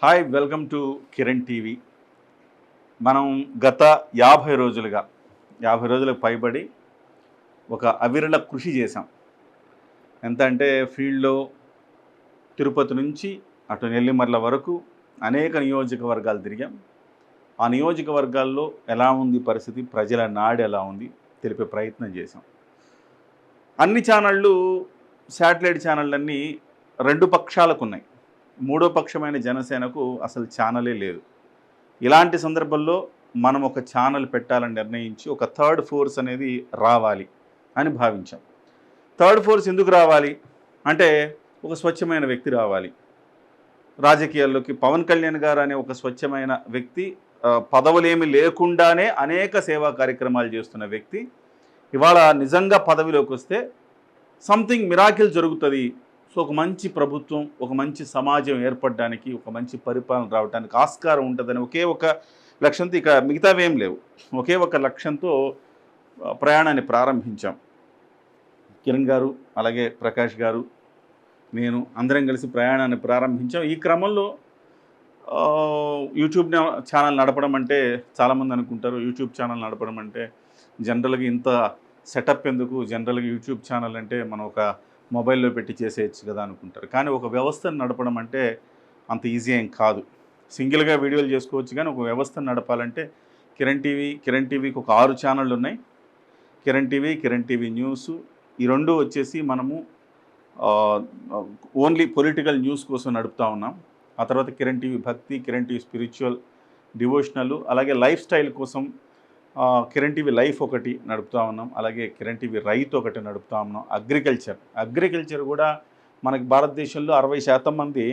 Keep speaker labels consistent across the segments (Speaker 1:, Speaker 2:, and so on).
Speaker 1: Hi welcome to Kiran TV. మనం గత యాభై రోజులుగా యాభై రోజులకు పైబడి ఒక అవిరళ కృషి చేశాం. ఎంత అంటే ఫీల్డ్లో తిరుపతి నుంచి అటు నెల్లిమర్ల వరకు అనేక నియోజకవర్గాలు తిరిగాం. ఆ నియోజకవర్గాల్లో ఎలా ఉంది పరిస్థితి ప్రజల నాడు ఎలా ఉంది తెలిపే ప్రయత్నం చేశాం. అన్ని ఛానళ్ళు శాటిలైట్ ఛానళ్ళన్నీ రెండు పక్షాలకు ఉన్నాయి. మూడో పక్షమైన జనసేనకు అసలు ఛానలే లేదు. ఇలాంటి సందర్భంలో మనం ఒక ఛానల్ పెట్టాలని నిర్ణయించి ఒక థర్డ్ ఫోర్స్ అనేది రావాలి అని భావించాం. థర్డ్ ఫోర్స్ ఎందుకు రావాలి? అంటే ఒక స్వచ్ఛమైన వ్యక్తి రావాలి. రాజకీయాల్లోకి పవన్ కళ్యాణ్ గారు అనే ఒక స్వచ్ఛమైన వ్యక్తి పదవులేమి లేకుండానే అనేక సేవా కార్యక్రమాలు చేస్తున్న వ్యక్తి ఇవాళ నిజంగా పదవిలోకి వస్తే సంథింగ్ మిరాకిల్ జరుగుతుంది సో ఒక మంచి ప్రభుత్వం ఒక మంచి సమాజం ఏర్పడడానికి ఒక మంచి పరిపాలన రావడానికి ఆస్కారం ఉంటుందని ఒకే ఒక లక్ష్యంతో ఇక మిగతావేం లేవు. ఒకే ఒక లక్ష్యంతో ప్రయాణాన్ని ప్రారంభించాం. కిరణ్ గారు అలాగే ప్రకాష్ గారు నేను అందరం కలిసి ప్రయాణాన్ని ప్రారంభించాం. ఈ క్రమంలో యూట్యూబ్ ఛానల్ నడపడం అంటే చాలామంది అనుకుంటారు యూట్యూబ్ ఛానల్ నడపడం అంటే జనరల్గా ఇంత సెటప్ ఎందుకు? జనరల్గా యూట్యూబ్ ఛానల్ అంటే మనం ఒక మొబైల్లో పెట్టి చేసేయచ్చు కదా అనుకుంటారు. కానీ ఒక వ్యవస్థను నడపడం అంటే అంత ఈజీ ఏం కాదు. సింగిల్గా వీడియోలు చేసుకోవచ్చు కానీ ఒక వ్యవస్థను నడపాలంటే కిరణ్ టీవీ కిరణ్ టీవీకి ఒక ఆరు ఛానళ్ళు ఉన్నాయి. Kiran TV Kiran TV news ఈ రెండు వచ్చేసి మనము ఓన్లీ పొలిటికల్ న్యూస్ కోసం నడుపుతా ఉన్నాం. ఆ తర్వాత Kiran TV Bhakti Kiran TV spiritual devotional అలాగే లైఫ్ స్టైల్ కోసం కిరణ్ టీవీ లైఫ్ ఒకటి నడుపుతా ఉన్నాం. అలాగే కిరణ్ టీవీ రైతు ఒకటి నడుపుతా ఉన్నాం. అగ్రికల్చర్. అగ్రికల్చర్ కూడా మనకి భారతదేశంలో అరవై శాతం మంది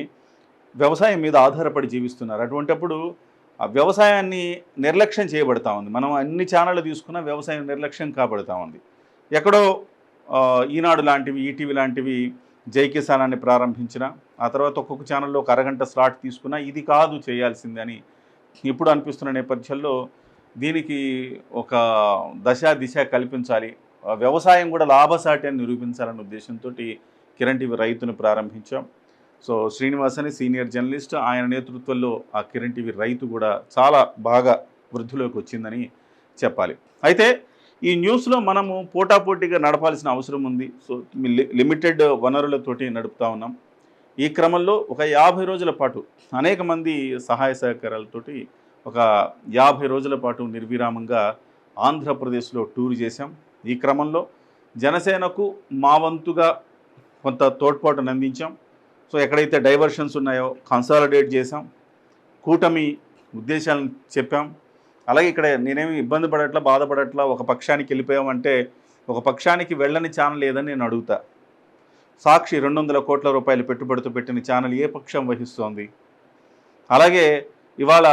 Speaker 1: వ్యవసాయం మీద ఆధారపడి జీవిస్తున్నారు. అటువంటప్పుడు ఆ వ్యవసాయాన్ని నిర్లక్ష్యం చేయబడతా ఉంది. మనం అన్ని ఛానళ్ళు తీసుకున్నా వ్యవసాయం నిర్లక్ష్యం కాబడతా ఉంది. ఎక్కడో ఈనాడు లాంటివి ఈటీవీ లాంటివి జై కిసానాన్ని ప్రారంభించిన ఆ తర్వాత ఒక్కొక్క ఛానల్లో ఒక అరగంట స్లాట్ తీసుకున్నా ఇది కాదు చేయాల్సిందని ఇప్పుడు అనిపిస్తున్న నేపథ్యంలో దీనికి ఒక దశ దిశ కల్పించాలి. వ్యవసాయం కూడా లాభసాటి అని నిరూపించాలనే ఉద్దేశంతో కిరణ్ టీవీ రైతును ప్రారంభించాం. సో శ్రీనివాస్ అని సీనియర్ జర్నలిస్ట్ ఆయన నేతృత్వంలో ఆ కిరణ్ టీవీ రైతు కూడా చాలా బాగా వృద్ధిలోకి వచ్చిందని చెప్పాలి. అయితే ఈ న్యూస్లో మనము పోటాపోటీగా నడపాల్సిన అవసరం ఉంది. సో లిమిటెడ్ వనరులతోటి నడుపుతా ఉన్నాం. ఈ క్రమంలో ఒక యాభై రోజుల పాటు అనేక మంది సహాయ సహకారాలతోటి ఒక యాభై రోజుల పాటు నిర్విరామంగా ఆంధ్రప్రదేశ్లో టూర్ చేశాం. ఈ క్రమంలో జనసేనకు మా వంతుగా కొంత తోడ్పాటును అందించాం. సో ఎక్కడైతే డైవర్షన్స్ ఉన్నాయో కన్సాలిడేట్ చేశాం. కూటమి ఉద్దేశాలను చెప్పాం. అలాగే ఇక్కడ నేనేమి ఇబ్బంది పడట్లా బాధపడట్లా ఒక పక్షానికి వెళ్ళిపోయామంటే ఒక పక్షానికి వెళ్ళని ఛానల్ లేదని నేను అడుగుతా. సాక్షి రెండు వందల కోట్ల రూపాయలు పెట్టుబడితో పెట్టిన ఛానల్ ఏ పక్షం వహిస్తోంది? అలాగే ఇవాళ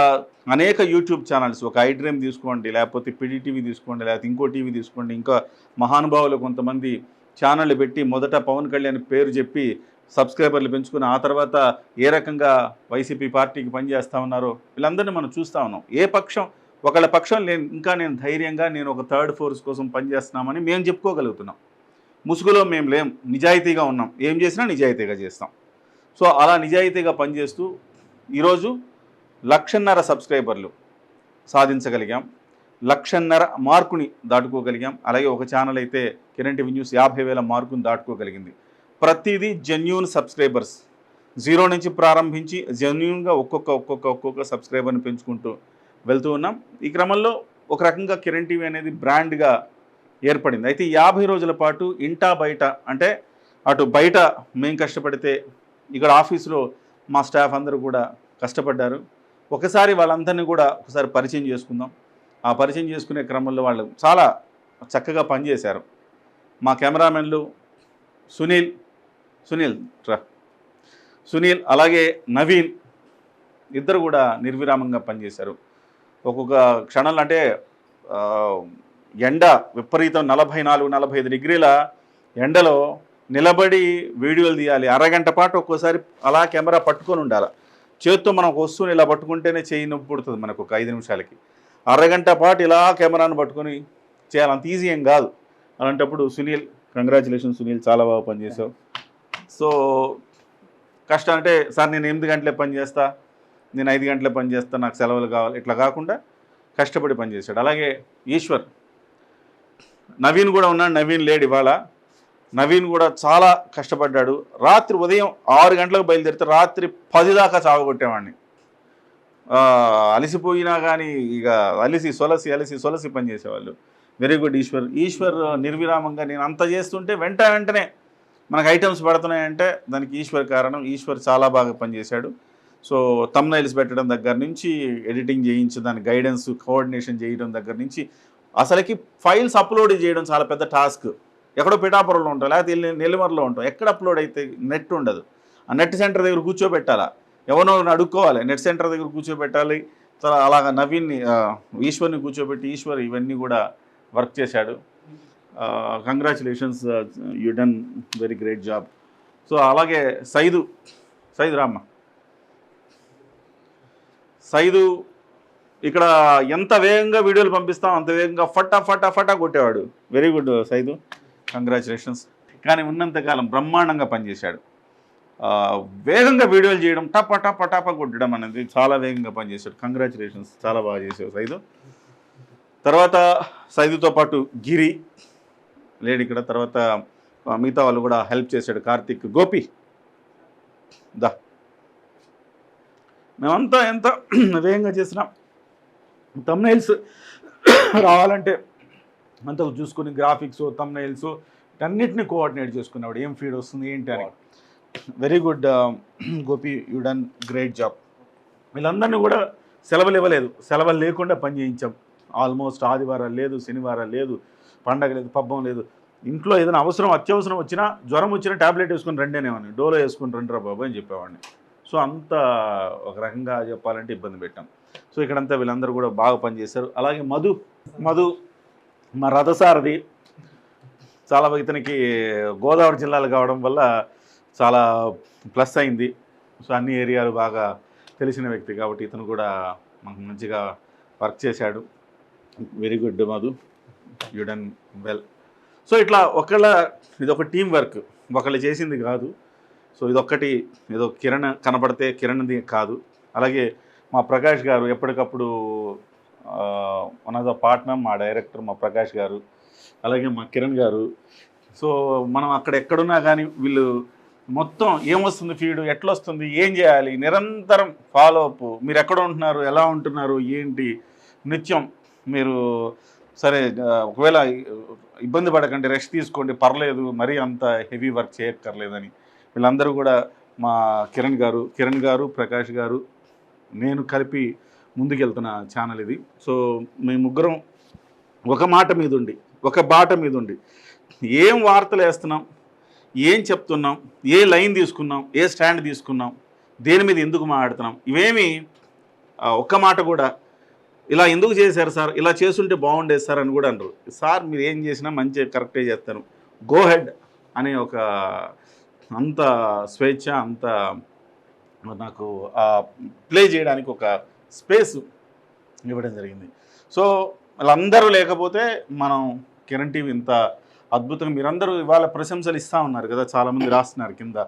Speaker 1: అనేక యూట్యూబ్ ఛానల్స్ ఒక ఐడ్రీమ్ తీసుకోండి లేకపోతే పిడి టీవీ తీసుకోండి లేకపోతే ఇంకో టీవీ తీసుకోండి ఇంకా మహానుభావులు కొంతమంది ఛానళ్ళు పెట్టి మొదట పవన్ కళ్యాణ్ పేరు చెప్పి సబ్స్క్రైబర్లు పెంచుకుని ఆ తర్వాత ఏ రకంగా వైసీపీ పార్టీకి పనిచేస్తా ఉన్నారో వీళ్ళందరినీ మనం చూస్తూ ఉన్నాం. ఏ పక్షం? ఒకళ్ళ పక్షం నేను ఇంకా నేను ధైర్యంగా నేను ఒక థర్డ్ ఫోర్స్ కోసం పనిచేస్తున్నామని మేము చెప్పుకోగలుగుతున్నాం. ముసుగులో మేము లేం నిజాయితీగా ఉన్నాం. ఏం చేసినా నిజాయితీగా చేస్తాం. సో అలా నిజాయితీగా పనిచేస్తూ ఈరోజు లక్షన్నర సబ్స్క్రైబర్లు సాధించగలిగాం. లక్షన్నర మార్కుని దాటుకోగలిగాం. అలాగే ఒక ఛానల్ అయితే కిరణ్ టీవీ న్యూస్ యాభై వేల మార్కుని దాటుకోగలిగింది. ప్రతిదీ జెన్యున్ సబ్స్క్రైబర్స్ జీరో నుంచి ప్రారంభించి జెన్యున్గా ఒక్కొక్క ఒక్కొక్క ఒక్కొక్క సబ్స్క్రైబర్ని పెంచుకుంటూ వెళ్తూ ఉన్నాం. ఈ క్రమంలో ఒక రకంగా కిరణ్ టీవీ అనేది బ్రాండ్గా ఏర్పడింది. అయితే యాభై రోజుల పాటు ఇంటా బయట అంటే అటు బయట మేము కష్టపడితే ఇక్కడ ఆఫీసులో మా స్టాఫ్ అందరూ కూడా కష్టపడ్డారు. ఒకసారి వాళ్ళందరినీ కూడా ఒకసారి పరిచయం చేసుకుందాం. ఆ పరిచయం చేసుకునే క్రమంలో వాళ్ళు చాలా చక్కగా పనిచేశారు. మా కెమెరామెన్లు సునీల్ సునీల్ రా సునీల్ అలాగే నవీన్ ఇద్దరు కూడా నిర్విరామంగా పనిచేశారు. ఒక్కొక్క క్షణాలు అంటే ఎండ విపరీతం నలభై నాలుగు నలభై ఐదు డిగ్రీల ఎండలో నిలబడి వీడియోలు తీయాలి. అరగంట పాటు ఒక్కోసారి అలా కెమెరా పట్టుకొని ఉండాలి. చేత్తో మనం వస్తువుని ఇలా పట్టుకుంటేనే చేయి నొప్పి పుడుతుంది మనకు ఒక ఐదు నిమిషాలకి. అరగంట పాటు ఇలా కెమెరాను పట్టుకొని చేయాలి. అంత ఈజీ ఏం కాదు. అలాంటప్పుడు సునీల్ కంగ్రాచులేషన్ సునీల్ చాలా బాగా పనిచేసావు సో కష్టం అంటే సార్ నేను ఎనిమిది గంటలే పని చేస్తా. నేను ఐదు గంటలే పని చేస్తాను నాకు సెలవులు కావాలి. ఇట్లా కాకుండా కష్టపడి పనిచేశాడు అలాగే ఈశ్వర్ నవీన్ కూడా ఉన్నాడు. నవీన్ లేడు ఇవాళ. నవీన్ కూడా చాలా కష్టపడ్డాడు. రాత్రి ఉదయం ఆరు గంటలకు బయలుదేరితే రాత్రి పది దాకా చావగొట్టేవాడిని. అలసిపోయినా కానీ ఇక అలిసి సొలసి అలిసి సొలసి పనిచేసేవాళ్ళు వెరీ గుడ్ ఈశ్వర్. ఈశ్వర్ నిర్విరామంగా నేను అంత చేస్తుంటే వెంట వెంటనే మనకు ఐటమ్స్ పడుతున్నాయంటే దానికి ఈశ్వర్ కారణం. ఈశ్వర్ చాలా బాగా పనిచేశాడు సో తమ్నైల్స్ పెట్టడం దగ్గర నుంచి ఎడిటింగ్ చేయించి దాని గైడెన్స్ కోఆర్డినేషన్ చేయడం దగ్గర నుంచి అసలుకి ఫైల్స్ అప్లోడ్ చేయడం చాలా పెద్ద టాస్క్ ఎక్కడో పిఠాపురంలో ఉంటాం లేకపోతే నెల్లిమర్లో ఉంటాం. ఎక్కడ అప్లోడ్ అయితే నెట్ ఉండదు. ఆ నెట్ సెంటర్ దగ్గర కూర్చోబెట్టాలా? ఎవరినో అడుక్కోవాలి. నెట్ సెంటర్ దగ్గర కూర్చోబెట్టాలి. తర్వాత అలాగా నవీన్ని ఈశ్వర్ని కూర్చోబెట్టి ఈశ్వర్ ఇవన్నీ కూడా వర్క్ చేశాడు. Congratulations you done very great job so అలాగే సైదు సైదు రామ్మ. సైదు ఇక్కడ ఎంత వేగంగా వీడియోలు పంపిస్తాం అంత వేగంగా ఫటా ఫటా ఫటా కొట్టేవాడు. Very good Saidu. కంగ్రాచులేషన్స్ కానీ ఉన్నంతకాలం బ్రహ్మాండంగా పనిచేశాడు. వేగంగా వీడియోలు చేయడం టప టప టప కొట్టడం అనేది చాలా వేగంగా పనిచేశాడు. కంగ్రాచులేషన్స్ చాలా బాగా చేసావు సైదు. తర్వాత సైదుతో పాటు గిరి లేడు ఇక్కడ. తర్వాత మిగతా వాళ్ళు కూడా హెల్ప్ చేశాడు కార్తిక్ గోపి. దా. మేమంతా ఎంత వేగంగా చేసినా తమ్నైల్స్ రావాలంటే అంత చూసుకుని గ్రాఫిక్స్ తమ్నైల్స్ అన్నిటిని కోఆర్డినేట్ చేసుకున్నాడు ఏం ఫీడ్ వస్తుంది ఏంటి అని. Very good um, Gopi you done great job వీళ్ళందరినీ కూడా సెలవులు ఇవ్వలేదు. సెలవులు లేకుండా పని చేయించాం. ఆల్మోస్ట్ ఆదివారాలు లేదు శనివారాలు లేదు పండగ లేదు పబ్బం లేదు. ఇంట్లో ఏదైనా అవసరం అత్యవసరం వచ్చినా జ్వరం వచ్చినా ట్యాబ్లెట్ వేసుకుని రండేనేవాడిని డోలో వేసుకుని రండిరా బాబు అని చెప్పేవాడిని. సో అంత ఒక రకంగా చెప్పాలంటే ఇబ్బంది పెట్టాం. సో ఇక్కడంతా వీళ్ళందరూ కూడా బాగా పనిచేశారు. అలాగే మధు మధు మా రథసారథి చాలా ఇతనికి గోదావరి జిల్లాలు కావడం వల్ల చాలా ప్లస్ అయింది. సో అన్ని ఏరియాలు బాగా తెలిసిన వ్యక్తి కాబట్టి ఇతను కూడా మనకు మంచిగా వర్క్ చేశాడు. Very good Madhu. You done well so ఇట్లా ఒకళ్ళ ఇది ఒక టీం వర్క్. ఒకళ్ళు చేసింది కాదు. సో ఇదొక్కటి ఏదో కిరణ్ కనపడితే కిరణ్ది కాదు. అలాగే మా ప్రకాష్ గారు ఎప్పటికప్పుడు వన్ ఆఫ్ ద పార్ట్నర్ మా డైరెక్టర్ మా ప్రకాష్ గారు అలాగే మా కిరణ్ గారు. సో మనం అక్కడ ఎక్కడున్నా కానీ వీళ్ళు మొత్తం ఏమొస్తుంది ఫీడ్ ఎట్లా వస్తుంది ఏం చేయాలి నిరంతరం ఫాలో అప్ మీరు ఎక్కడ ఉంటున్నారు ఎలా ఉంటున్నారు ఏంటి నిత్యం మీరు సరే ఒకవేళ ఇబ్బంది పడకండి రెస్ట్ తీసుకోండి పర్లేదు మరీ అంత హెవీ వర్క్ చేయక్కర్లేదని. వీళ్ళందరూ కూడా మా కిరణ్ గారు కిరణ్ గారు ప్రకాష్ గారు నేను కలిపి ముందుకెళ్తున్న ఛానల్ ఇది. సో మేము ముగ్గురం ఒక మాట మీద ఉండి ఒక బాట మీద ఉండి ఏం వార్తలు వేస్తున్నాం ఏం చెప్తున్నాం ఏ లైన్ తీసుకున్నాం ఏ స్టాండ్ తీసుకున్నాం దేని మీద ఎందుకు మాట్లాడుతున్నాం ఇవేమి ఒక్క మాట కూడా ఇలా ఎందుకు చేశారు సార్ ఇలా చేస్తుంటే బాగుండేది సార్ అని కూడా అనరు సార్ మీరు ఏం చేసినా మంచి కరెక్టే చేస్తాను గో హెడ్ అనే ఒక అంత స్వేచ్ఛ అంత నాకు ప్లే చేయడానికి ఒక స్పేస్ ఇవ్వడం జరిగింది. సో వాళ్ళందరూ లేకపోతే మనం కిరణ్ టీవీ ఇంత అద్భుతంగా మీరందరూ ఇవాళ ప్రశంసలు ఇస్తూ ఉన్నారు కదా చాలామంది రాస్తున్నారు కింద.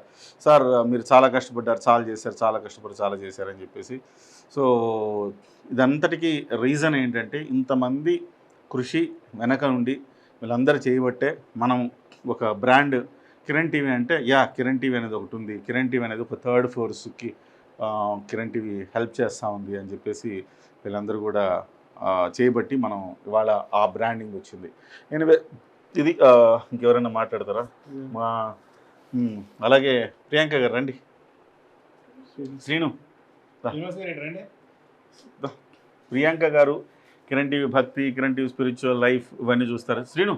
Speaker 1: సార్ మీరు చాలా కష్టపడ్డారు చాలా చేశారు చాలా కష్టపడి చాలా చేశారని చెప్పేసి. సో ఇదంతటికీ రీజన్ ఏంటంటే ఇంతమంది కృషి వెనక నుండి వీళ్ళందరూ చేయబట్టే మనం ఒక బ్రాండ్ కిరణ్ టీవీ అంటే యా కిరణ్ టీవీ అనేది ఒకటి ఉంది. కిరణ్ టీవీ అనేది ఒక థర్డ్ ఫోర్స్కి కిరణ్ టీవీ హెల్ప్ చేస్తూ ఉంది అని చెప్పేసి వీళ్ళందరూ కూడా చేయబట్టి మనం ఇవాళ ఆ బ్రాండింగ్ వచ్చింది. ఎనివే ఇది ఇంకెవరైనా మాట్లాడతారా? మా అలాగే ప్రియాంక గారు రండి. శ్రీను ప్రియాంక గారు Kiran TV Bhakti Kiran TV spiritual life ఇవన్నీ చూస్తారు. శ్రీను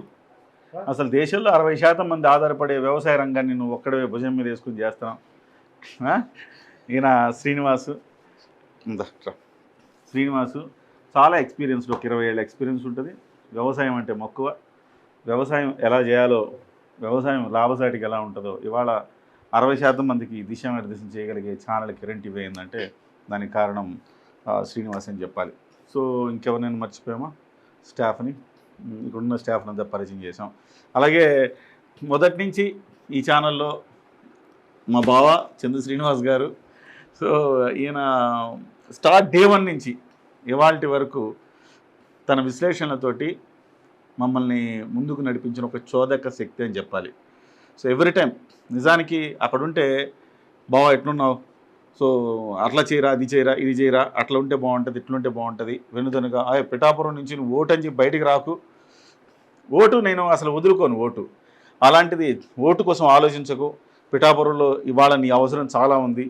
Speaker 1: అసలు దేశంలో అరవై శాతం మంది ఆధారపడే వ్యవసాయ రంగాన్ని నువ్వు ఒక్కడే భుజం మీద వేసుకుని చేస్తున్నావు? ఈయన శ్రీనివాసు. శ్రీనివాసు చాలా ఎక్స్పీరియన్స్ ఒక ఇరవై ఏళ్ళ ఎక్స్పీరియన్స్ ఉంటుంది. వ్యవసాయం అంటే మక్కువ. వ్యవసాయం ఎలా చేయాలో వ్యవసాయం లాభసాటికి ఎలా ఉంటుందో ఇవాళ అరవై శాతం మందికి దిశ నిర్దేశం చేయగలిగే ఛానల్ కిరణ్ టీవీ అయిందంటే దానికి కారణం శ్రీనివాస్ అని చెప్పాలి. సో ఇంకెవరినైనా మర్చిపోయామా? స్టాఫ్ని. ఇక్కడున్న స్టాఫ్ని అంతా పరిచయం చేసాం అలాగే మొదటి నుంచి ఈ ఛానల్లో మా బావ చంద్ర శ్రీనివాస్ గారు సో ఈయన స్టార్ట్ డే వన్ నుంచి ఇవాళ వరకు తన విశ్లేషణలతోటి మమ్మల్ని ముందుకు నడిపించిన ఒక చోదక శక్తి అని చెప్పాలి. సో ఎవ్రీ టైం నిజానికి అక్కడుంటే బావా బావ ఎట్లున్నావు? సో అట్లా చేయరా అది చేయరా ఇది చేయరా అట్లా ఉంటే బాగుంటుంది ఇట్లుంటే బాగుంటుంది వెనుదనుగా ఆ పిఠాపురం నుంచి నువ్వు ఓటు అని చెప్పి బయటికి రాకు. ఓటు నేను అసలు వదులుకోను ఓటు. అలాంటిది ఓటు కోసం ఆలోచించకు. పిఠాపురంలో ఇవాళ నీ అవసరం చాలా ఉంది.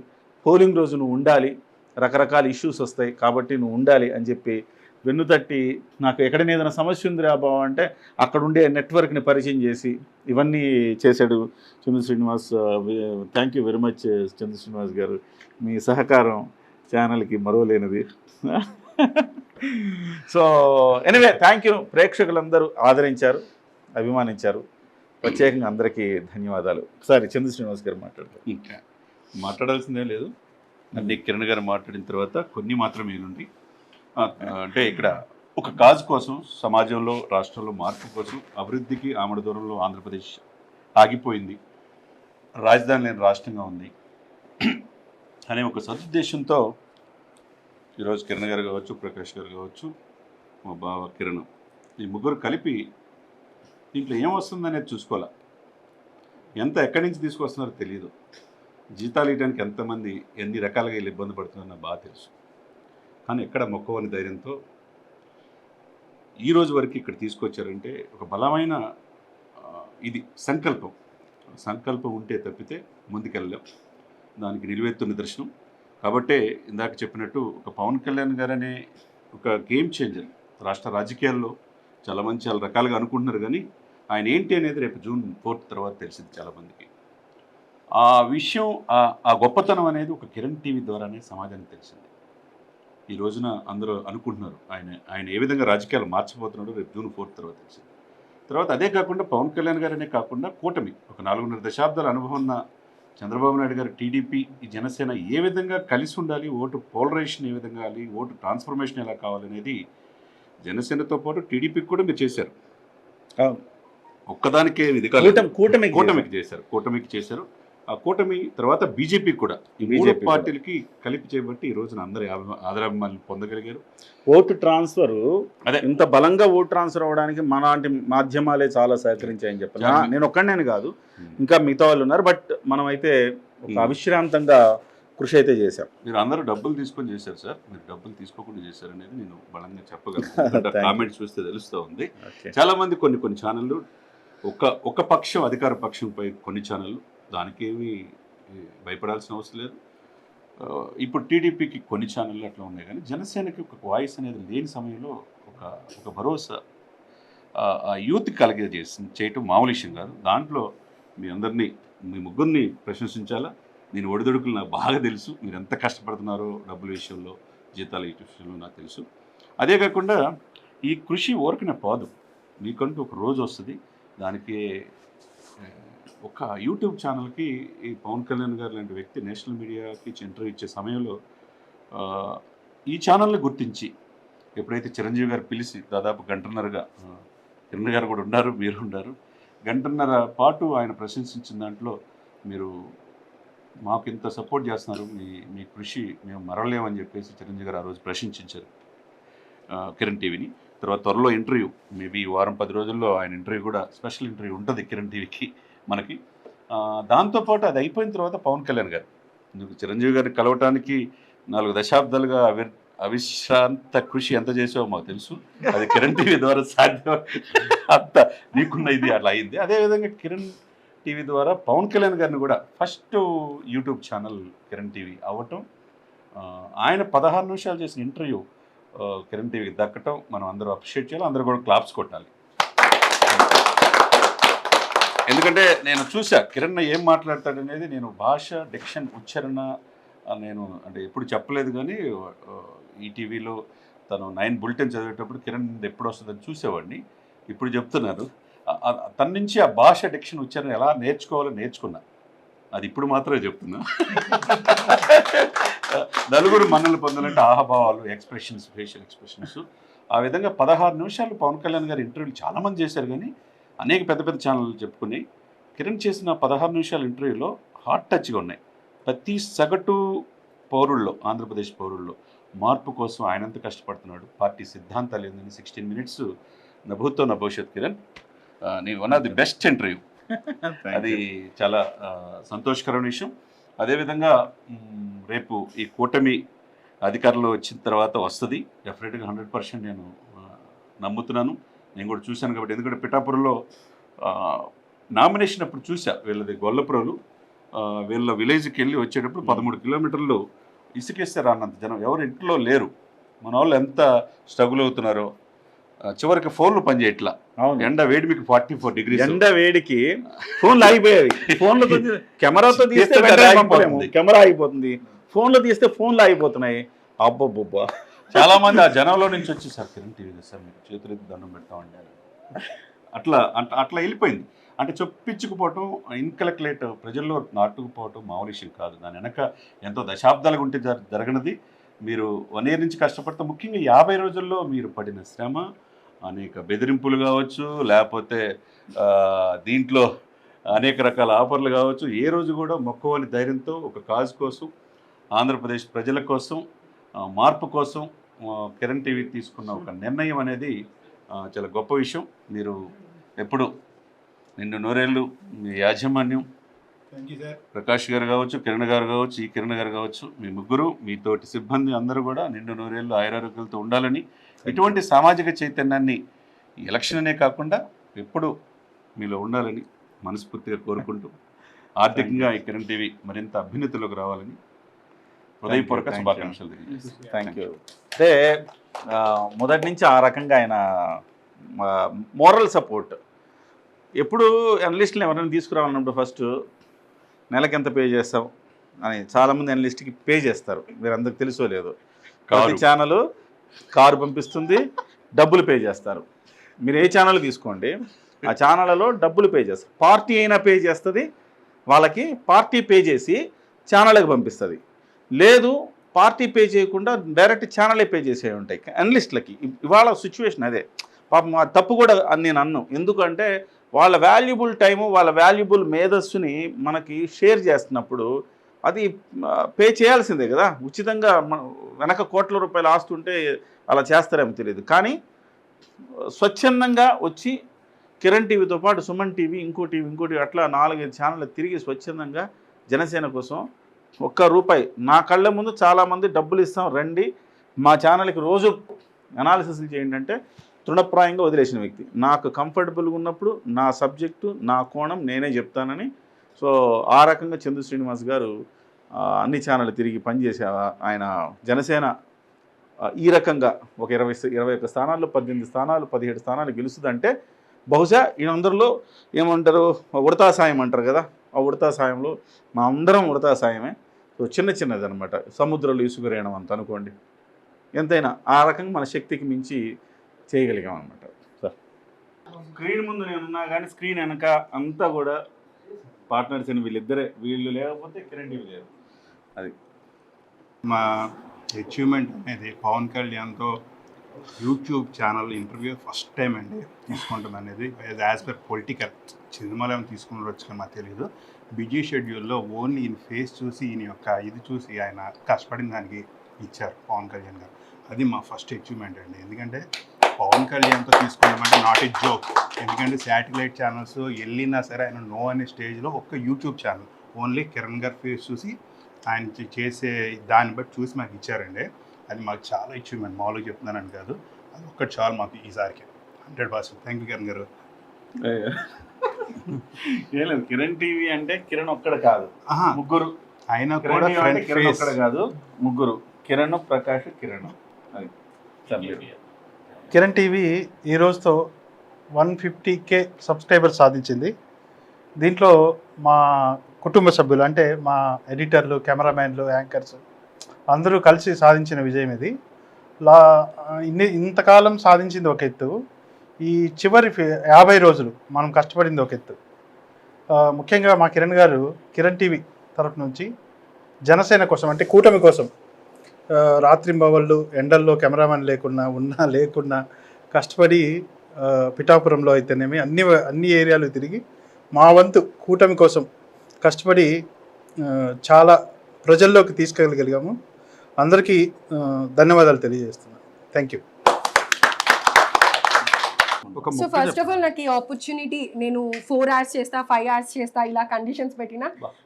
Speaker 1: పోలింగ్ రోజు నువ్వు ఉండాలి. రకరకాల ఇష్యూస్ వస్తాయి. కాబట్టి నువ్వు ఉండాలి అని చెప్పి వెన్ను తట్టి నాకు ఎక్కడైనా ఏదైనా సమస్య ఉంది రాబావ అంటే అక్కడ ఉండే నెట్వర్క్ని పరిచయం చేసి ఇవన్నీ చేశాడు Chandra Srinivas thank you very much Chandra Srinivas garu. మీ సహకారం ఛానల్కి మరవలేనిది. సో ఎనివే థ్యాంక్ యూ ప్రేక్షకులందరూ ఆదరించారు అభిమానించారు. ప్రత్యేకంగా అందరికీ ధన్యవాదాలు. ఒకసారి చంద్ర శ్రీనివాస్ గారు మాట్లాడతారు.
Speaker 2: మాట్లాడాల్సిందే లేదు. అన్ని కిరణ్ గారు మాట్లాడిన తర్వాత కొన్ని మాత్రమే నుండి అంటే ఇక్కడ ఒక కాజ్ కోసం సమాజంలో రాష్ట్రంలో మార్పు కోసం అభివృద్ధికి ఆమడ దూరంలో ఆంధ్రప్రదేశ్ ఆగిపోయింది. రాజధాని లేని రాష్ట్రంగా ఉంది. అనే ఒక సదుద్దేశంతో ఈరోజు కిరణ్ గారు కావచ్చు ప్రకాష్ గారు కావచ్చు మా బావ కిరణ్ ఈ ముగ్గురు కలిపి దీంట్లో ఏం వస్తుందనేది చూసుకోవాలా? ఎంత ఎక్కడి నుంచి తీసుకొస్తున్నారో తెలియదు జీతాలు ఇవ్వడానికి ఎంతమంది ఎన్ని రకాలుగా వీళ్ళు ఇబ్బంది పడుతున్నారో బాగా తెలుసు. కానీ ఎక్కడ మొక్కవని ధైర్యంతో ఈ రోజు వరకు ఇక్కడ తీసుకొచ్చారంటే ఒక బలమైన ఇది సంకల్పం. సంకల్పం ఉంటే తప్పితే ముందుకెళ్ళలేం. దానికి నిలువెత్తు నిదర్శనం కాబట్టే ఇందాక చెప్పినట్టు ఒక పవన్ కళ్యాణ్ గారనే ఒక గేమ్ చేంజర్. రాష్ట్ర రాజకీయాల్లో చాలా మంది చాలా రకాలుగా అనుకుంటున్నారు కానీ ఆయన ఏంటి అనేది రేపు జూన్ ఫోర్త్ తర్వాత తెలిసింది చాలామందికి ఆ విషయం ఆ- గొప్పతనం అనేది ఒక కిరణ్ టీవీ ద్వారానే సమాజానికి తెలిసింది. ఈ రోజున అందరూ అనుకుంటున్నారు ఆయన ఆయన ఏ విధంగా రాజకీయాలు మార్చబోతున్నాడో రేపు జూన్ ఫోర్త్ తర్వాత తెలిసింది. తర్వాత అదే కాకుండా పవన్ కళ్యాణ్ గారనే కాకుండా కూటమి ఒక నాలుగున్నర దశాబ్దాల అనుభవం ఉన్న చంద్రబాబు నాయుడు గారు టీడీపీ ఈ జనసేన ఏ విధంగా కలిసి ఉండాలి ఓటు పోలరైజేషన్ ఏ విధంగా కావాలి ఓటు ట్రాన్స్ఫర్మేషన్ ఎలా కావాలనేది జనసేనతో పాటు టీడీపీకి కూడా మీరు చేశారు. ఒక్కదానికే ఇది కాదు.
Speaker 1: కూటమి కూటమి
Speaker 2: కూటమికి చేశారు. కూటమికి చేశారు. ఆ కూటమి తర్వాత బీజేపీ కూడా ఈ మూడు. పార్టీలకి కలిపి చేయబట్టి ఈ రోజున అందరి ఆదరాభిమానులు పొందగలిగారు
Speaker 1: ఓటు ట్రాన్స్ఫర్
Speaker 2: అదే.
Speaker 1: ఇంత బలంగా ఓటు ట్రాన్స్ఫర్ అవ్వడానికి మనలాంటి మాధ్యమాలే చాలా సహకరించాయని చెప్పాలి
Speaker 2: చాలా.
Speaker 1: నా- నేను ఒక్కడనే కాదు ఇంకా మిగతా వాళ్ళు ఉన్నారు బట్ మనం అయితే ఒక. అవిశ్రాంతంగా కృషి అయితే చేశాం
Speaker 2: మీరు అందరూ డబ్బులు తీసుకొని చేశారు సార్ మీరు డబ్బులు తీసుకోకుండా చేశారు అనేది నేను బలంగా చెప్పగలను. కామెంట్స్ చూస్తే తెలుస్తూ ఉంది చాలా మంది కొన్ని కొన్ని ఛానళ్ళు ఒక ఒక పక్షం అధికార పక్షంపై కొన్ని ఛానళ్ళు దానికేమీ భయపడాల్సిన అవసరం లేదు. ఇప్పుడు టీడీపీకి కొన్ని ఛానళ్ళు అట్లా ఉన్నాయి కానీ జనసేనకి ఒక వాయిస్ అనేది లేని సమయంలో ఒక ఒక భరోసా ఆ, యూత్ కలిగే చేసి చేయటం మామూలు విషయం కాదు. దాంట్లో మీ అందరినీ మీ ముగ్గురిని ప్రశంసించాలా? నేను ఒడిదొడుకులు నాకు బాగా తెలుసు. మీరు ఎంత కష్టపడుతున్నారో డబ్బుల విషయంలో జీతాల విషయంలో నాకు తెలుసు. అదే కాకుండా ఈ కృషి ఊరకనే పాదు. మీకంటూ ఒక రోజు వస్తుంది. దానికి ఒక యూట్యూబ్ ఛానల్కి ఈ పవన్ కళ్యాణ్ గారు లాంటి వ్యక్తి నేషనల్ మీడియాకి ఇంటర్వ్యూ ఇచ్చే సమయంలో ఈ ఛానల్ని గుర్తించి ఎప్పుడైతే చిరంజీవి గారు పిలిచి దాదాపు గంటన్నరగా కిరణ్ గారు కూడా ఉన్నారు మీరు ఉన్నారు గంటన్నర పాటు ఆయన ప్రశంసించిన దాంట్లో మీరు మాకు ఇంత సపోర్ట్ చేస్తున్నారు మీ మీ కృషి మేము మరవలేమని చెప్పేసి చిరంజీవి గారు ఆ రోజు ప్రశంసించారు కిరణ్ టీవీని. తర్వాత త్వరలో ఇంటర్వ్యూ మేబీ వారం పది రోజుల్లో ఆయన ఇంటర్వ్యూ కూడా స్పెషల్ ఇంటర్వ్యూ ఉంటుంది కిరణ్ టీవీకి. మనకి. దాంతోపాటు అది అయిపోయిన తర్వాత పవన్ కళ్యాణ్ గారు. నువ్వు చిరంజీవి గారిని కలవటానికి నాలుగు దశాబ్దాలుగా అవి అవిశ్రాంత కృషి ఎంత చేసావో మాకు తెలుసు. అది కిరణ్ టీవీ ద్వారా సాధ్యం. అంత నీకున్న ఇది అట్లా అయింది. అదేవిధంగా కిరణ్ టీవీ ద్వారా పవన్ కళ్యాణ్ గారిని కూడా first YouTube channel Kiran TV అవ్వటం ఆయన పదహారు నిమిషాలు చేసిన ఇంటర్వ్యూ కిరణ్ టీవీకి దక్కటం మనం అందరూ అప్రిషియేట్ చేయాలి. అందరూ కూడా క్లాప్స్ కొట్టాలి. ఎందుకంటే నేను చూసా కిరణ్ ఏం మాట్లాడతాడు అనేది నేను భాష డిక్షన్ ఉచ్చారణ నేను అంటే ఎప్పుడు చెప్పలేదు కానీ ఈటీవీలో తను నైన్ బులెటిన్ చదివేటప్పుడు కిరణ్ ఎప్పుడు వస్తుందని చూసేవాడిని. ఇప్పుడు చెప్తున్నారు. ఆ- తన నుంచి ఆ భాష డిక్షన్ ఉచ్చారణ ఎలా నేర్చుకోవాలో నేర్చుకున్నా. అది ఇప్పుడు మాత్రమే చెప్తున్నా. నలుగురు మన్నలు పొందాలంటే ఆహాభావాలు ఎక్స్ప్రెషన్స్ ఫేషియల్ ఎక్స్ప్రెషన్స్. ఆ విధంగా పదహారు నిమిషాలు పవన్ కళ్యాణ్ గారి ఇంటర్వ్యూలు చాలామంది చేశారు కానీ అనేక పెద్ద పెద్ద ఛానళ్ళు చెప్పుకుని కిరణ్ చేసిన పదహారు నిమిషాల ఇంటర్వ్యూలో హాట్ టచ్గా ఉన్నాయి. ప్రతి సగటు పౌరుల్లో ఆంధ్రప్రదేశ్ పౌరుల్లో మార్పు కోసం ఆయన ఎంత కష్టపడుతున్నాడు. పార్టీ సిద్ధాంతాలు ఏందని సిక్స్టీన్ మినిట్స్ నభూతో నా భవిష్యత్ కిరణ్. నీ one of the best interview అది చాలా సంతోషకరమైన విషయం. అదేవిధంగా రేపు ఈ కూటమి అధికారంలో వచ్చిన తర్వాత వస్తుంది. డెఫినెట్గా హండ్రెడ్ పర్సెంట్ నేను నమ్ముతున్నాను. నేను కూడా చూశాను కాబట్టి ఎందుకంటే పిఠాపురంలో నామినేషన్ అప్పుడు చూసా వీళ్ళది గొల్లపురలు వీళ్ళ విలేజ్కి వెళ్ళి వచ్చేటప్పుడు పదమూడు కిలోమీటర్లు ఇసుకేస్తే రానంత జనం. ఎవరు ఇంట్లో లేరు. మన వాళ్ళు ఎంత స్ట్రగుల్ అవుతున్నారో చివరికి ఫోన్లు పనిచేయట్లా. ఎండ వేడి మీకు ఫార్టీ ఫోర్ డిగ్రీస్.
Speaker 1: ఎండ వేడికి ఫోన్లు ఆగిపోయాయి. ఫోన్లతో తీ- కెమెరాతో తీస్తే. కెమెరా ఆగిపోతుంది. ఫోన్లో తీస్తే ఫోన్లు ఆగిపోతున్నాయి. అబ్బబ్బబ్బా.
Speaker 2: చాలా మంది ఆ జనంలో నుంచి వచ్చి సార్ కిరణ్ టీవీ సార్ మీకు చేతులు దండం దండం పెడతామండి అట్లా అట్లా అట్లా వెళ్ళిపోయింది. అంటే చొప్పించుకుపోవటం ఇన్కలక్యులేట్ ప్రజల్లో నాటుకుపోవటం మామూలు విషయం కాదు. దాని వెనక ఎంతో దశాబ్దాలుగా ఉంటే జర జరగనది. మీరు వన్ ఇయర్ నుంచి కష్టపడితే ముఖ్యంగా యాభై రోజుల్లో మీరు పడిన శ్రమ అనేక బెదిరింపులు కావచ్చు లేకపోతే దీంట్లో అనేక రకాల ఆఫర్లు కావచ్చు ఏ రోజు కూడా మొక్కవని ధైర్యంతో ఒక కాజ్ కోసం ఆంధ్రప్రదేశ్ ప్రజల కోసం మార్పు కోసం కిరణ్ టీవీ తీసుకున్న ఒక నిర్ణయం అనేది చాలా గొప్ప విషయం. మీరు ఎప్పుడు నిన్ను నూరేళ్ళు మీ యాజమాన్యం. ప్రకాష్ గారు కావచ్చు కిరణ్ గారు కావచ్చు ఈ కిరణ్ గారు కావచ్చు మీ ముగ్గురు మీతోటి సిబ్బంది అందరూ కూడా నిండు నూరేళ్ళు ఆయురారోగ్యాలతో ఉండాలని ఇటువంటి సామాజిక చైతన్యాన్ని ఎలక్షన్ అనే కాకుండా ఎప్పుడు మీలో ఉండాలని మనస్ఫూర్తిగా కోరుకుంటూ ఆర్థికంగా ఈ కిరణ్ టీవీ మరింత అభ్యున్నతిలోకి రావాలని హృదయపూర్వక. శుభాకాంక్షలు.
Speaker 1: థ్యాంక్ యూ అంటే మొదటి నుంచి ఆ రకంగా ఆయన మోరల్ సపోర్ట్ ఎప్పుడు అనలిస్టులు ఎవరైనా తీసుకురావాలన్నప్పుడు ఫస్ట్ నెలకి ఎంత పే చేస్తాం అని చాలామంది అనలిస్ట్కి పే చేస్తారు. మీరు అందరికి తెలుసో లేదు. ప్రతి. ఛానల్ కారు పంపిస్తుంది డబ్బులు పే చేస్తారు. మీరు ఏ ఛానల్ తీసుకోండి ఆ ఛానళ్ళలో డబ్బులు పే చేస్తారు. పార్టీ అయినా పే చేస్తుంది వాళ్ళకి పార్టీ పే చేసి ఛానల్కి పంపిస్తుంది. లేదు పార్టీ పే చేయకుండా డైరెక్ట్ ఛానలే పే చేసే ఉంటాయి అనలిస్టులకి. ఇవాళ సిచ్యువేషన్ అదే. పాపం తప్పు కూడా నేను అన్ను. ఎందుకంటే వాళ్ళ వాల్యుబుల్ టైము వాళ్ళ వాల్యుబుల్ మేధస్సుని మనకి షేర్ చేస్తున్నప్పుడు అది పే చేయాల్సిందే కదా. ఉచితంగా వెనక కోట్ల రూపాయలు ఆస్తుంటే అలా చేస్తారేమో తెలియదు. కానీ స్వచ్ఛందంగా వచ్చి కిరణ్ టీవీతో పాటు సుమన్ టీవీ ఇంకో టీవీ ఇంకో టీవీ అట్లా నాలుగైదు ఛానళ్ళు తిరిగి స్వచ్ఛందంగా జనసేన కోసం ఒక్క రూపాయి. నా కళ్ళ ముందు చాలామంది డబ్బులు ఇస్తాం. రండి. మా ఛానల్కి రోజు అనాలిసిస్లు చేయండి తృణప్రాయంగా వదిలేసిన వ్యక్తి. నాకు కంఫర్టబుల్గా ఉన్నప్పుడు నా సబ్జెక్టు నా కోణం నేనే చెప్తానని. సో ఆ రకంగా చందు శ్రీనివాస్ గారు అన్ని ఛానళ్ళు తిరిగి పనిచేసే ఆయన జనసేన ఈ రకంగా ఒక ఇరవై ఇరవై ఒక్క స్థానాల్లో పద్దెనిమిది స్థానాలు పదిహేడు స్థానాలు గెలుస్తుందంటే బహుశా ఈయనందరిలో ఏమంటారు? ఉడతా సాయం అంటారు కదా? ఆ ఉడతా సాయంలో మా అందరం ఉడతా సాయమే. సో చిన్న చిన్నది అనమాట సముద్రంలో ఇసుక రేయడం అంత అనుకోండి. ఎంతైనా ఆ రకంగా మన శక్తికి మించి చేయగలిగాం అనమాట సార్. స్క్రీన్ ముందు నేనున్నా కానీ స్క్రీన్ వెనక అంతా కూడా పార్ట్నర్స్ అని వీళ్ళిద్దరే. వీళ్ళు లేకపోతే కిరణ్ టీవీ లేదు.
Speaker 3: మా అచీవ్మెంట్ అనేది పవన్ కళ్యాణ్తో YouTube channel interview first time అండి తీసుకుంటాం అనేది. As per political. సినిమాలో ఏమైనా తీసుకుని మాకు తెలియదు బిజీ షెడ్యూల్లో ఓన్లీ ఈయన ఫేస్ చూసి ఈయన యొక్క ఇది చూసి ఆయన కష్టపడిన దానికి ఇచ్చారు పవన్ కళ్యాణ్ గారు. అది మా ఫస్ట్ అచీవ్మెంట్ అండి. ఎందుకంటే పవన్ కళ్యాణ్తో తీసుకున్నామంటే నాట్ ఎ జోక్. ఎందుకంటే శాటిలైట్ ఛానల్స్ వెళ్ళినా సరే ఆయన నో అనే స్టేజ్లో ఒక్క యూట్యూబ్ ఛానల్. ఓన్లీ కిరణ్ గారి ఫేస్ చూసి ఆయన చేసే దాన్ని బట్టి చూసి మాకు ఇచ్చారండి. అది మాకు చాలా అచీవ్మెంట్. మామూలుగా చెప్తున్నానని కాదు. అది ఒక్కటి చాలు మాకు ఈసారికి. Hundred percent. Thank you Kiran garu.
Speaker 1: ఏం లేదు కిరణ్ టీవీ అంటే కిరణ్ ఒక్కడ కాదు. ముగ్గురు.
Speaker 3: ఆయన
Speaker 1: కిరణ్
Speaker 3: కూడా
Speaker 1: ఒక్కడ కాదు ముగ్గురు. కిరణ్ ప్రకాష్ కిరణ్.
Speaker 4: కిరణ్ టీవీ ఈ రోజుతో వన్ ఫిఫ్టీ కే సబ్స్క్రైబర్ సాధించింది. దీంట్లో మా కుటుంబ సభ్యులు అంటే మా ఎడిటర్లు కెమెరామ్యాన్లు యాంకర్స్ అందరూ కలిసి సాధించిన విజయం ఇది. లా ఇన్ని ఇంతకాలం సాధించింది ఒక ఎత్తు. ఈ చివరి యాభై రోజులు మనం కష్టపడింది ఒక ఎత్తు. ముఖ్యంగా మా కిరణ్ గారు కిరణ్ టీవీ తరఫు నుంచి జనసేన కోసం అంటే కూటమి కోసం రాత్రింబవళ్ళు ఎండల్లో కెమెరామెన్ లేకున్నా ఉన్నా లేకున్నా కష్టపడి పిఠాపురంలో అయితేనేమి అన్ని అన్ని ఏరియాలు తిరిగి మా వంతు కూటమి కోసం కష్టపడి చాలా ప్రజల్లోకి తీసుకెళ్ళగలిగాము. అందరికీ ధన్యవాదాలు తెలియజేస్తున్నాను. Thank you.
Speaker 5: So first of all నాకు ఈ ఆపర్చునిటీ నేను ఫోర్ అవర్స్ చేస్తా ఫైవ్ అవర్స్ చేస్తా ఇలా కండిషన్స్ పెట్టిన.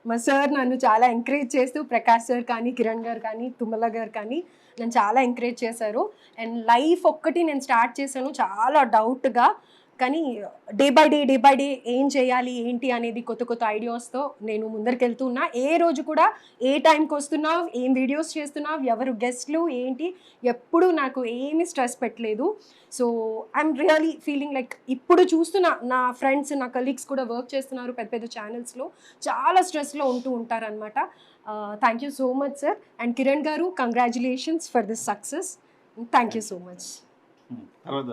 Speaker 5: మా సార్ నన్ను చాలా ఎంకరేజ్ చేస్తూ ప్రకాష్ సార్ కానీ కిరణ్ గారు కానీ తుమ్మల గారు కానీ నన్ను చాలా ఎంకరేజ్ చేశారు. అండ్ లైఫ్ ఒక్కటి నేను స్టార్ట్ చేశాను చాలా డౌట్గా కానీ day by day day by day ఏం చేయాలి ఏంటి అనేది కొత్త కొత్త ఐడియాస్తో నేను ముందరికి ఉన్నా ఏ రోజు కూడా ఏ టైంకి వస్తున్నావు ఏం వీడియోస్ చేస్తున్నావు ఎవరు గెస్ట్లు ఏంటి ఎప్పుడు నాకు ఏమి స్ట్రెస్ పెట్టలేదు. So I'm really feeling like ఇప్పుడు చూస్తున్న నా ఫ్రెండ్స్ నా కలీగ్స్ కూడా వర్క్ చేస్తున్నారు పెద్ద పెద్ద ఛానల్స్లో. చాలా స్ట్రెస్లో ఉంటూ ఉంటారనమాట thank you so much sir. And Kiran garu congratulations for this success. Thank you so much.
Speaker 1: తర్వాత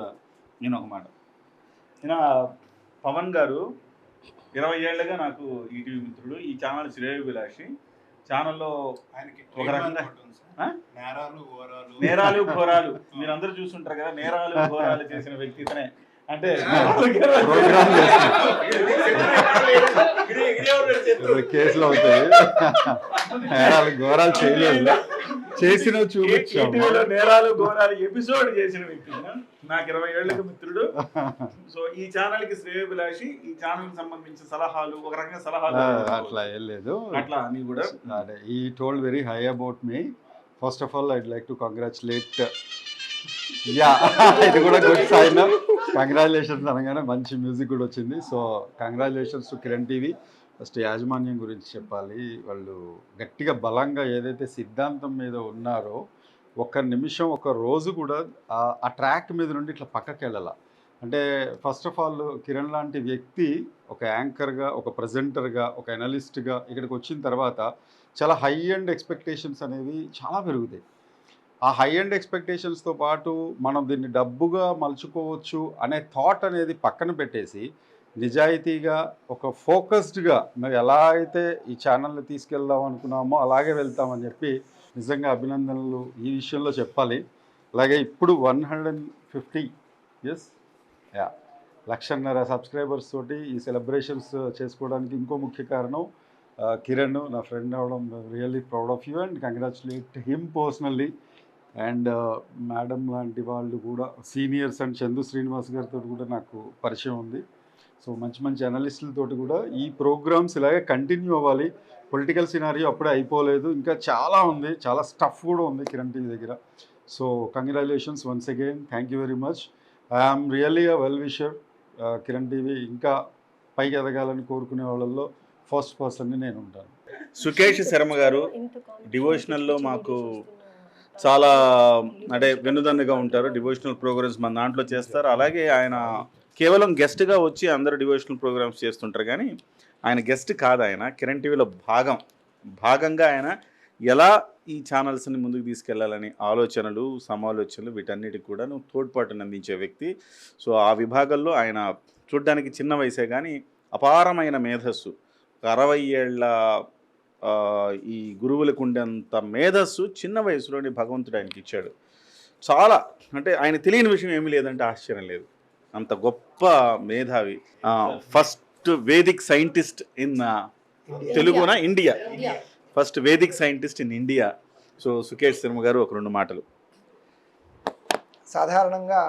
Speaker 1: నేను ఒక మాట. ఈయన పవన్ గారు ఇరవై ఏళ్ళుగా నాకు ఈటీవీ మిత్రుడు ఈ ఛానల్ శ్రేయోభిలాషి ఛానల్లో
Speaker 3: ఆయనకి
Speaker 1: ఒక రకంగా-?
Speaker 3: నేరాలు
Speaker 1: ఘోరాలు. మీరు అందరూ చూస్తుంటారు కదా నేరాలు ఘోరాలు చేసిన వ్యక్తి ఇతనే. అంటే.
Speaker 3: కేసులు అవుతాయి నేరాలు ఘోరాలు చేయలేదు. చేసినవి చూపించాము
Speaker 1: ఈటీవీలో నేరాలు ఘోరాలు ఎపిసోడ్ చేసిన వ్యక్తి. నాకు ఇరవై ఏళ్ళకి మిత్రుడు. సో ఈ ఛానల్కి శ్రేయోభిలాషి ఈ ఛానల్కి సంబంధించిన సలహాలు ఒక రకంగా సలహాలు
Speaker 3: అట్లా ఏం లేదు.
Speaker 1: అట్లా అని కూడా.
Speaker 3: ఈ told very high about me first of all I'd like to congratulate ya ఇది కూడా గుడ్ సైన్ కంగ్రాచులేషన్స్ అనగానే మంచి మ్యూజిక్ కూడా వచ్చింది. So congratulations to Kiran TV first యాజమాన్యం గురించి చెప్పాలి. వాళ్ళు గట్టిగా బలంగా ఏదైతే సిద్ధాంతం మీద ఉన్నారో ఒక్క నిమిషం ఒక రోజు కూడా ఆ- ట్రాక్ మీద నుండి ఇట్లా పక్కకి వెళ్ళాల అంటే ఫస్ట్ ఆఫ్ ఆల్ కిరణ్ లాంటి వ్యక్తి ఒక యాంకర్గా ఒక ప్రజెంటర్గా ఒక ఎనలిస్ట్గా ఇక్కడికి వచ్చిన తర్వాత చాలా హై అండ్ ఎక్స్పెక్టేషన్స్ అనేవి చాలా పెరుగుతాయి. ఆ హై అండ్ ఎక్స్పెక్టేషన్స్తో పాటు మనం దీన్ని డబ్బుగా మలుచుకోవచ్చు అనే థాట్ అనేది పక్కన పెట్టేసి నిజాయితీగా ఒక ఫోకస్డ్గా మేము ఎలా అయితే ఈ ఛానల్ని తీసుకెళ్దాం అనుకున్నామో అలాగే వెళ్తామని చెప్పి నిజంగా అభినందనలు ఈ విషయంలో చెప్పాలి. అలాగే ఇప్పుడు one hundred and fifty yes ya లక్షన్నర సబ్స్క్రైబర్స్ తోటి ఈ సెలబ్రేషన్స్ చేసుకోవడానికి ఇంకో ముఖ్య కారణం కిరణ్ నా ఫ్రెండ్ అవడం really proud of you and congratulate him personally and madam లాంటి వాళ్ళు కూడా సీనియర్స్ అండ్ చందు శ్రీనివాస్ గారితో కూడా నాకు పరిచయం ఉంది. సో మంచి మంచి అనలిస్టులతోటి కూడా ఈ ప్రోగ్రామ్స్ ఇలాగే కంటిన్యూ అవ్వాలి. పొలిటికల్ సినారియో అప్పుడే అయిపోలేదు. ఇంకా చాలా ఉంది. చాలా స్టఫ్ కూడా ఉంది కిరణ్ టీవీ దగ్గర. So congratulations once again thank you very much I'm really a well wisher Kiran TV. ఇంకా పైకి ఎదగాలని కోరుకునే వాళ్ళల్లో ఫస్ట్ పర్సన్ని నేను ఉంటాను.
Speaker 1: సుకేష్ శర్మ గారు డివోషనల్లో మాకు చాలా అంటే వెన్నుదన్నుగా ఉంటారు. డివోషనల్ ప్రోగ్రామ్స్ మన దాంట్లో చేస్తారు. అలాగే ఆయన కేవలం గెస్ట్గా వచ్చి అందరూ డివోషనల్ ప్రోగ్రామ్స్ చేస్తుంటారు కానీ ఆయన గెస్ట్ కాదు ఆయన. కిరణ్ టీవీలో భాగం. భాగంగా ఆయన ఎలా ఈ ఛానల్స్ని ముందుకు తీసుకెళ్ళాలని ఆలోచనలు సమాలోచనలు వీటన్నిటికి కూడా తోడ్పాటును అందించే వ్యక్తి. సో ఆ విభాగంలో ఆయన చూడ్డానికి చిన్న వయసే కానీ అపారమైన మేధస్సు. ఒక అరవై ఏళ్ళ ఈ గురువులకు ఉండేంత మేధస్సు చిన్న వయసులోనే భగవంతుడు ఆయనకి ఇచ్చాడు చాలా అంటే ఆయన తెలియని విషయం ఏమీ లేదంటే ఆశ్చర్యం లేదు. అంత గొప్ప మేధావి. ఫస్ట్ వేదిక్ సైంటిస్ట్ ఇన్ తెలుగున? India. First Vedic scientist in India. So Sukesh Sharma garu ఒక రెండు మాటలు.
Speaker 6: సాధారణంగా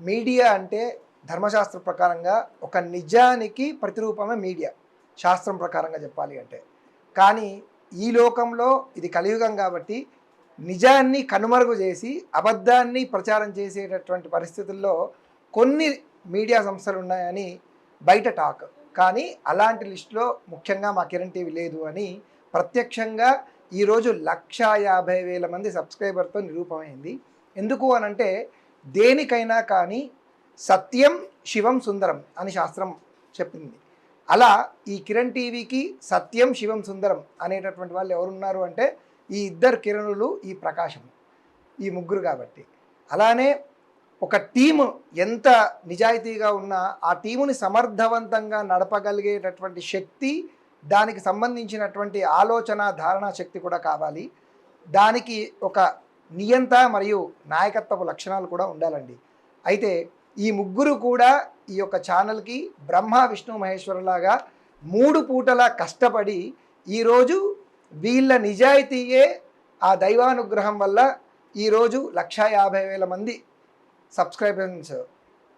Speaker 6: మీడియా అంటే ధర్మశాస్త్ర ప్రకారంగా ఒక నిజానికి ప్రతిరూపమే మీడియా. శాస్త్రం ప్రకారంగా చెప్పాలి అంటే. కానీ ఈ లోకంలో ఇది కలియుగం కాబట్టి నిజాన్ని కనుమరుగు చేసి అబద్ధాన్ని ప్రచారం చేసేటటువంటి పరిస్థితుల్లో కొన్ని మీడియా సంస్థలు ఉన్నాయని బయట టాక్. కానీ అలాంటి లిస్టులో ముఖ్యంగా మా కిరణ్ టీవీ లేదు అని ప్రత్యక్షంగా ఈరోజు లక్షా యాభై వేల మంది సబ్స్క్రైబర్తో నిరూపమైంది. ఎందుకు అనంటే దేనికైనా కానీ సత్యం శివం సుందరం అని శాస్త్రం చెప్పింది. అలా ఈ కిరణ్ టీవీకి సత్యం శివం సుందరం అనేటటువంటి వాళ్ళు ఎవరున్నారు అంటే ఈ ఇద్దరు కిరణులు ఈ ప్రకాశం ఈ ముగ్గురు కాబట్టి. అలానే ఒక టీము ఎంత నిజాయితీగా ఉన్నా ఆ టీముని సమర్థవంతంగా నడపగలిగేటటువంటి శక్తి దానికి సంబంధించినటువంటి ఆలోచన ధారణ శక్తి కూడా కావాలి. దానికి ఒక నియంత మరియు నాయకత్వపు లక్షణాలు కూడా ఉండాలండి. అయితే ఈ ముగ్గురు కూడా ఈ యొక్క ఛానల్కి బ్రహ్మ విష్ణు మహేశ్వరులాగా మూడు పూటల కష్టపడి ఈరోజు వీళ్ళ నిజాయితీయే ఆ దైవానుగ్రహం వల్ల ఈరోజు లక్షా యాభై వేల మంది సబ్స్క్రైబర్స్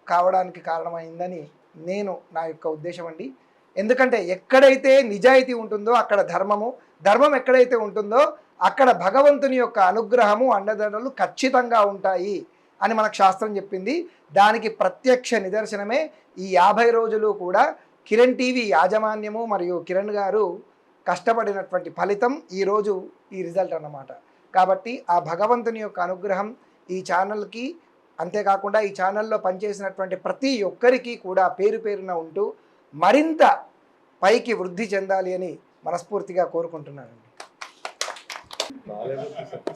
Speaker 6: కావడానికి కారణమైందని నేను నా యొక్క ఉద్దేశం అండి. ఎందుకంటే ఎక్కడైతే నిజాయితీ ఉంటుందో అక్కడ ధర్మము ధర్మం ఎక్కడైతే ఉంటుందో అక్కడ భగవంతుని యొక్క అనుగ్రహము అండదండలు ఖచ్చితంగా ఉంటాయి అని మనకు శాస్త్రం చెప్పింది. దానికి ప్రత్యక్ష నిదర్శనమే ఈ యాభై రోజులు కూడా కిరణ్ టీవీ యాజమాన్యము మరియు కిరణ్ గారు కష్టపడినటువంటి ఫలితం ఈరోజు ఈ రిజల్ట్ అన్నమాట. కాబట్టి ఆ భగవంతుని యొక్క అనుగ్రహం ఈ ఛానల్కి అంతేకాకుండా ఈ ఛానల్లో పనిచేసినటువంటి ప్రతి ఒక్కరికి కూడా పేరు పేరున ఉంటూ మరింత పైకి వృద్ధి చెందాలి అని మనస్ఫూర్తిగా కోరుకుంటున్నానండి.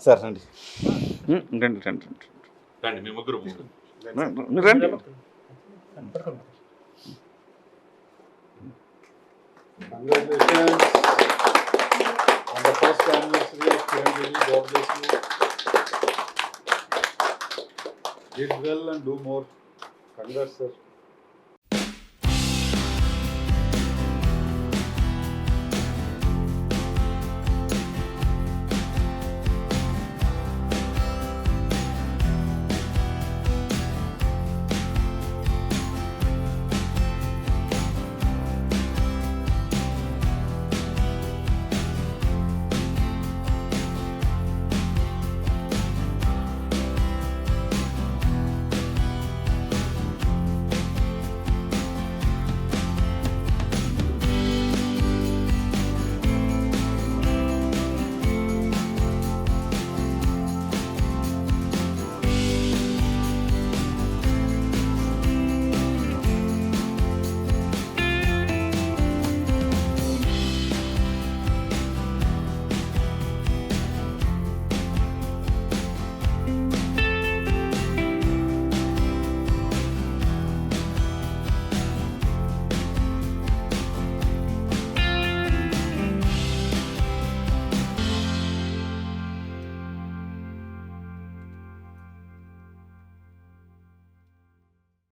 Speaker 1: సార్ రండి. ఉమ్, రండి రండి రండి.
Speaker 2: రండి మీ ముగ్గురు
Speaker 1: మీరు రండి.
Speaker 7: Congratulations. On the first anniversary of Kiran Devi. God bless you. Did well and do more. Congrats, sir.